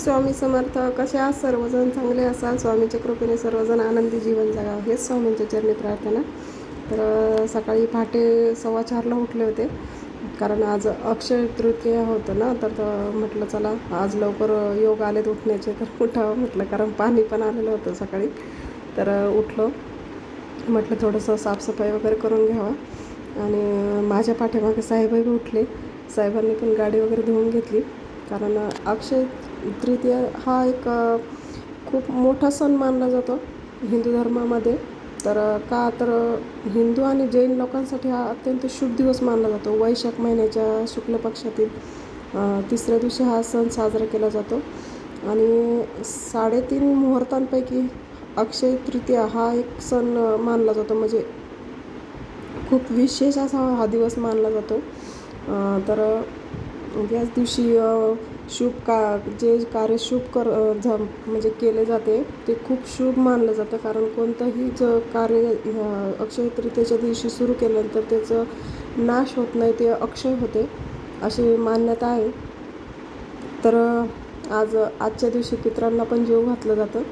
स्वामी समर्थ कसे आज सर्वजण चांगले असाल स्वामीच्या कृपेने सर्वजण आनंदी जीवन जगावं हेच स्वामींच्या चरणी प्रार्थना. तर सकाळी पहाटे सव्वा चारला उठले होते. कारण आज अक्षय तृतीया होतं ना तर म्हटलं चला आज लवकर योग आलेत उठण्याचे तर उठावं म्हटलं कारण पाणी पण आलेलं होतं सकाळी. तर उठलो. म्हटलं थोडंसं साफसफाई वगैरे करून घ्यावा. आणि माझ्या पाठीमागे साहेबही उठले. साहेबांनी पण गाडी वगैरे धुवून घेतली. कारण अक्षय तृतीया हा एक खूप मोठा सण मानला जातो हिंदू धर्मामध्ये. तर का तर हिंदू आणि जैन लोकांसाठी हा अत्यंत शुभ दिवस मानला जातो. वैशाख महिन्याच्या शुक्ल पक्षातील तिसऱ्या दिवशी हा सण साजरा केला जातो. आणि साडेतीन मुहूर्तांपैकी अक्षय तृतीया हा एक सण मानला जातो. म्हणजे खूप विशेष असा हा दिवस मानला जातो. तर याच दिवशी शुभ का जे कार्य शुभ कर झ म्हणजे केले जाते ते खूप शुभ मानलं जातं. कारण कोणतंही ज कार्य अक्षय तृतीयेच्या दिवशी सुरू केल्यानंतर त्याचं नाश होत नाही ते अक्षय होते अशी मान्यता आहे. तर आज आजच्या दिवशी पित्रांना पण जेव घातलं जातं.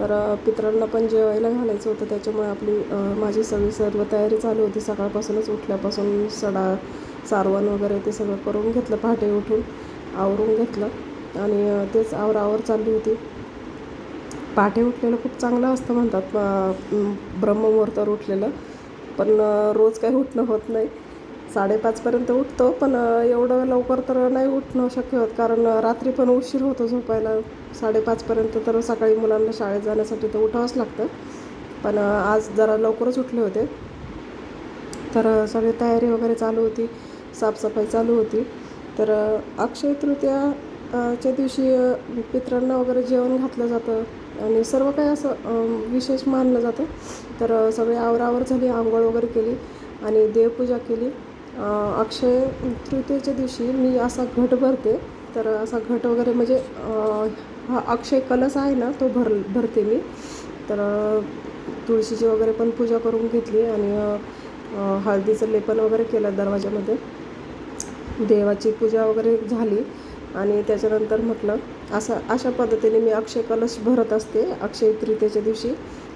तर पित्रांना पण जेवायला घालायचं होतं. त्याच्यामुळे आपली माझी सगळी सर्व तयारी चालू होती. सकाळपासूनच उठल्यापासून सडा सारवण वगैरे ते सगळं करून घेतलं पहाटे उठून. आवरून घेतलं. आणि तेच आवरावर चालली होती. पहाटे उठलेलं खूप चांगलं असतं म्हणतात. ब्रह्ममुहूर्तावर उठलेलं. पण रोज काही उठणं होत नाही. साडेपाचपर्यंत उठतो पण एवढं लवकर तर नाही उठणं शक्य होत. कारण रात्री पण उशीर होतो झोपायला. साडेपाचपर्यंत तर सकाळी मुलांना शाळेत जाण्यासाठी तर उठावंच लागतं. पण आज जरा लवकरच उठले होते. तर सगळी तयारी वगैरे चालू होती. साफसफाई चालू होती. तर अक्षय तृतीया च्या दिवशी पित्रांना पितरांना वगैरे जेवण घातलं जातं आणि सर्व काही असं विशेष मानलं जातं. तर सगळी आवरावर झाली आंघोळ वगैरे केली आणि देवपूजा केली. अक्षय तृतीयेच्या दिवशी मी असा घट भरते. तर असा घट वगैरे म्हणजे हा अक्षय कलश आहे ना तो भर भरते मी. तर तुळशीची वगैरे पण पूजा करून घेतली आणि हळदीचं लेपन वगैरे केलं दरवाजामध्ये देवाची पूजा वगैरे झाली आणि त्याच्यानंतर म्हटलं असं अशा पद्धतीने मी अक्षय कलश भरत असते. अक्षय तृतीयेच्या दिवशी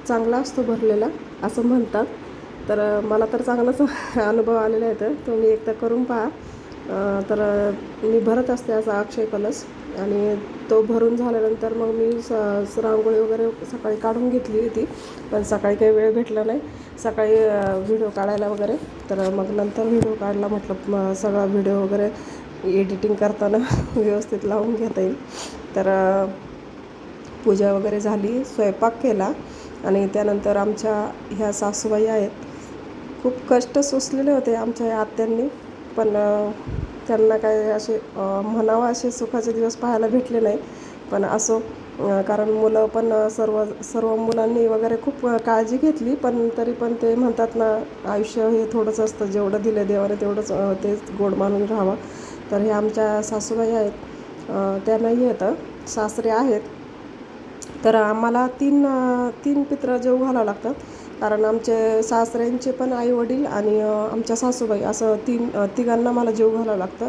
चांगला असतो भरलेला असं म्हणतात. तर मला तर चांगलाच अनुभव आलेला आहे तर तुम्ही एकदा करून पहा. तर मी भरत असते असा अक्षय कलश. आणि तो भरून झाल्यानंतर मग मी स रांगोळी वगैरे सकाळी काढून घेतली होती. पण सकाळी काही वेळ भेटला नाही. सकाळी व्हिडिओ काढायला वगैरे. तर मग नंतर व्हिडिओ काढला म्हटलं मग सगळा व्हिडिओ वगैरे एडिटिंग करताना व्यवस्थित लावून घेता येईल. तर पूजा वगैरे झाली स्वयंपाक केला. आणि त्यानंतर आमच्या ह्या सासूबाई आहेत. खूप कष्ट सोसलेले होते आमच्या आत्यांनी. पण त्यांना काय असे म्हणावं असे सुखाचे दिवस पाहायला भेटले नाही. पण असो कारण मुलं पण सर्व सर्व मुलांनी वगैरे खूप काळजी घेतली पण तरी पण ते म्हणतात ना आयुष्य हे थोडंच असतं. जेवढं दिलं देवाने तेवढंच तेच ते गोड मानून राहावं. तर हे आमच्या सासूबाई आहेत. त्यांनाही त्या नाही आहेत. सासरे आहेत. तर आम्हाला तीन तीन पित्र जेव घालावं लागतात कारण आमचे सासऱ्यांचे पण आई वडील आणि आमच्या सासूबाई असं तीन तिघांना मला जेव घालावं लागतं.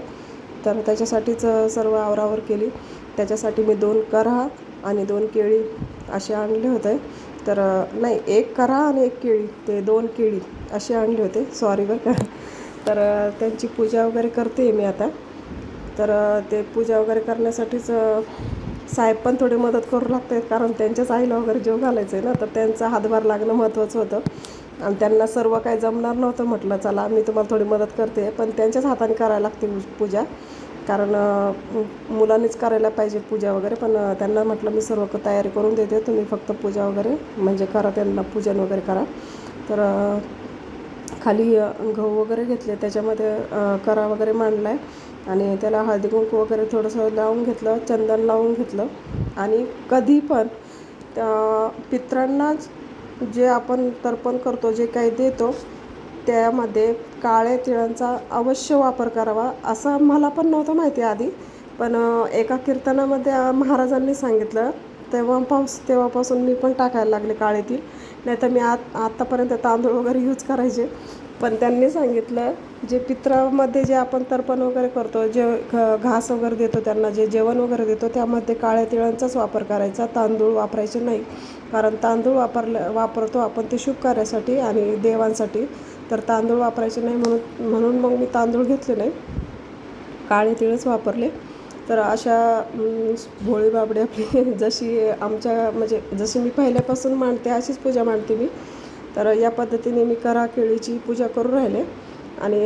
तर त्याच्यासाठीच सर्व आवरावर केली. त्याच्यासाठी मी दोन करा आणि दोन केळी असे आणले होते. तर नाही एक करा आणि एक केळी ते दोन केळी असे आणले होते. सॉरी बरं का. तर त्यांची पूजा वगैरे करते मी आता. तर ते पूजा वगैरे करण्यासाठीच साहेब पण थोडी मदत करू लागत आहेत कारण त्यांच्याच आईला वगैरे जेव घालायचं आहे ना तर त्यांचा हातभार लागणं महत्त्वाचं होतं. आणि त्यांना सर्व काही जमणार नव्हतं म्हटलं चला मी तुम्हाला थोडी मदत करते. पण त्यांच्याच हाताने करायला लागते पूजा. कारण मुलांनीच करायला पाहिजे पूजा वगैरे पण त्यांना म्हटलं मी सर्व तयारी करून देते तुम्ही फक्त पूजा वगैरे म्हणजे करा त्यांना पूजन वगैरे करा. तर खाली गहू वगैरे घेतले त्याच्यामध्ये करा वगैरे मांडला आहे आणि त्याला हळदी कुंकू वगैरे थोडंसं लावून घेतलं चंदन लावून घेतलं. आणि कधी पण त्या पित्रांनाच जे आपण तर्पण करतो जे काही देतो त्यामध्ये काळ्या तिळांचा अवश्य वापर करावा असं मला पण नव्हतं माहिती आधी. पण एका कीर्तनामध्ये महाराजांनी सांगितलं तेव्हापास तेव्हापासून मी पण टाकायला लागले काळे तीळ नाही तर मी आत आत्तापर्यंत तांदूळ वगैरे यूज करायचे. पण त्यांनी सांगितलं जे पित्रामध्ये जे आपण तर्पण वगैरे करतो जे घ घास वगैरे देतो त्यांना जे जेवण वगैरे देतो त्यामध्ये काळ्या तिळांचाच वापर करायचा. तांदूळ वापरायचे नाही. कारण तांदूळ वापरलं वापरतो आपण ते शुभ कार्यासाठी आणि देवांसाठी. तर तांदूळ वापरायचे नाही म्हणून म्हणून मग मी तांदूळ घेतले नाही. काळे तिळच वापरले. तर अशा भोळी बाबडी आपली जशी आमच्या म्हणजे जशी मी पहिल्यापासून मांडते अशीच पूजा मांडते मी. तर या पद्धतीने मी करा केळीची पूजा करून राहिले. आणि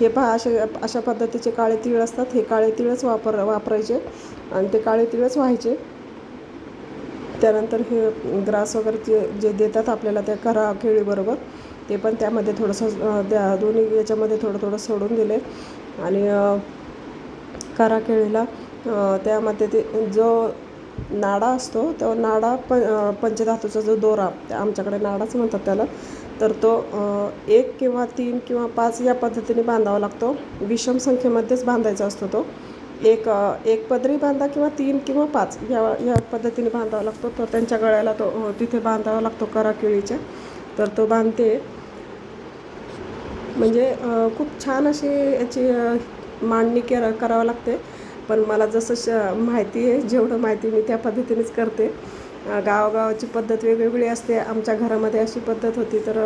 हे पहा असे अशा पद्धतीचे काळे तीळ असतात. हे काळे तीळच वापर वापरायचे. आणि ते काळे तीळच व्हायचे. त्यानंतर हे ग्रास वगैरे ते जे देतात आपल्याला त्या करा केळीबरोबर ते पण त्यामध्ये थोडंसं त्या द्या दोन्ही याच्यामध्ये थोडं थोडं सोडून दिले. आणि करा केळीला. त्यामध्ये ते जो नाडा असतो तो नाडा प पंचधातूचा जो दोरा त्या आमच्याकडे नाडाच म्हणतात त्याला. तर तो एक किंवा तीन किंवा पाच या पद्धतीने बांधावा लागतो. विषम संख्येमध्येच बांधायचा असतो तो. एक एक पदरी बांधा किंवा तीन किंवा पाच या या पद्धतीने बांधावा लागतो. तर त्यांच्या गळ्याला तो तिथे बांधावा लागतो करा केळीच्या तर तो बांधते. म्हणजे खूप छान अशी याची मांडणी कर करावं लागते. पण मला जसं श माहिती आहे जेवढं माहिती मी त्या पद्धतीनेच करते. गावागावाची पद्धत वेगवेगळी असते. आमच्या घरामध्ये अशी पद्धत होती. तर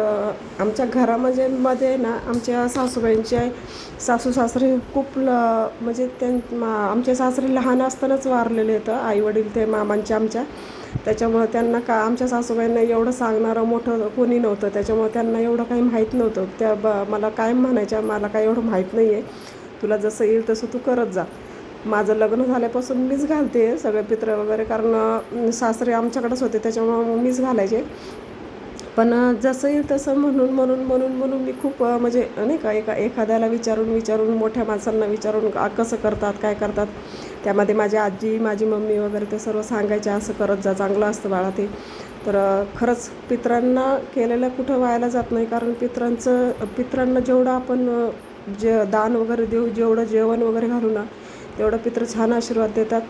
आमच्या घरामध्ये मध्ये ना आमच्या सासूबाईंचे सासू सासरे खूप ल म्हणजे त्यां मा आमचे सासरे लहान असतानाच वारलेले होतं. आईवडील ते मामांचे आमच्या. त्याच्यामुळं त्यांना का आमच्या सासूबाईंना एवढं सांगणारं मोठं कोणी नव्हतं. त्याच्यामुळं त्यांना एवढं काही माहीत नव्हतं. त्या ब मला कायम म्हणायच्या मला काय एवढं माहीत नाही आहे तुला जसं येईल तसं तू करत जा. माझं लग्न झाल्यापासून मीच घालते सगळे पित्र वगैरे कारण सासरे आमच्याकडेच होते त्याच्यामुळं मीच घालायचे. पण जसं येईल तसं म्हणून म्हणून म्हणून म्हणून मी खूप म्हणजे नाही का एका एखाद्याला विचारून विचारून मोठ्या माणसांना विचारून कसं करतात काय करतात त्यामध्ये माझी आजी माझी मम्मी वगैरे ते सर्व सांगायचे असं करत जा चांगलं असतं बाळा ते. तर खरंच पित्रांना केलेलं कुठं व्हायला जात नाही कारण पित्रांचं पित्रांना जेवढं आपण जे दान वगैरे देऊ जेवढं जेवण वगैरे घालू ना तेवढं पित्र छान आशीर्वाद देतात.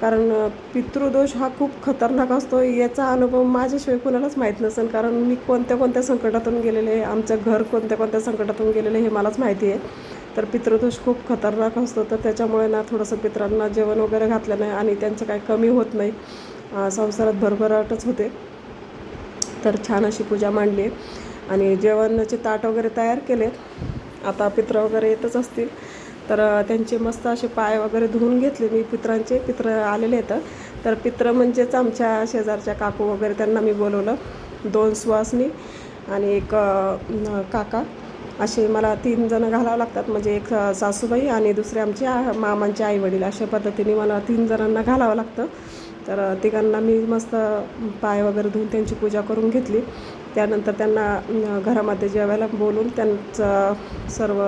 कारण पितृदोष हा खूप खतरनाक असतो. याचा अनुभव माझ्याशिवाय कोणालाच माहीत नसेल. कारण मी कोणत्या कोणत्या संकटातून गेलेले आहे आमचं घर कोणत्या कोणत्या संकटातून गेलेलं आहे हे मलाच माहिती आहे. तर पितृदोष खूप खतरनाक असतो. तर त्याच्यामुळे ना थोडंसं पित्रांना जेवण वगैरे घातलं नाही आणि त्यांचं काही कमी होत नाही. संसारात भरभराटच होते. तर छान अशी पूजा मांडली आहे. आणि जेवणाचे ताट वगैरे तयार केलेत. आता पित्र वगैरे येतच असतील. तर त्यांचे मस्त असे पाय वगैरे धुवून घेतले मी पित्रांचे. पित्र आलेले आहेत. तर पित्र म्हणजेच आमच्या शेजारच्या काकू वगैरे त्यांना मी बोलवलं. दोन सुवासनी आणि एक काका. असे मला तीन जणं घालावं लागतात. म्हणजे एक सासूबाई आणि दुसरे आमचे मामांचे आईवडील. अशा पद्धतीने मला तीन जणांना घालावं लागतं. तर तिघांना मी मस्त पाय वगैरे धुवून त्यांची पूजा करून घेतली. त्यानंतर त्यांना घरामध्ये जेवायला बोलून त्यांचं सर्व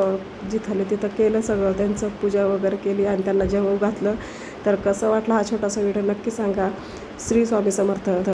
जिथले तिथं केलं सगळं त्यांचं पूजा वगैरे केली आणि त्यांना जेवू घातलं. तर कसं वाटलं हा छोटासा व्हिडिओ नक्की सांगा. श्री स्वामी समर्थ.